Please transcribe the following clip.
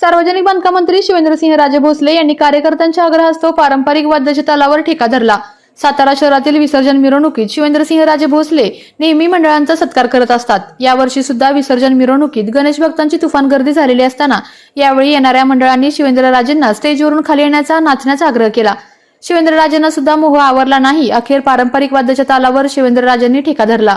सार्वजनिक बांधकाम मंत्री शिवेंद्रसिंह राजे भोसले यांनी कार्यकर्त्यांच्या आग्रहास्तव पारंपरिक वाद्याच्या तालावर ठेका धरला. सातारा शहरातील विसर्जन मिरवणुकीत शिवेंद्रसिंह राजे भोसले नेहमी मंडळांचा सत्कार करत असतात. यावर्षी सुद्धा विसर्जन मिरवणुकीत गणेश भक्तांची तुफान गर्दी झालेली असताना यावेळी येणाऱ्या मंडळांनी शिवेंद्रराजेंना स्टेजवरून खाली येण्याचा नाचण्याचा आग्रह केला. शिवेंद्रराजेंना सुद्धा मोह आवरला नाही. अखेर पारंपरिक वाद्याच्या तालावर शिवेंद्रराजेंनी ठेका धरला.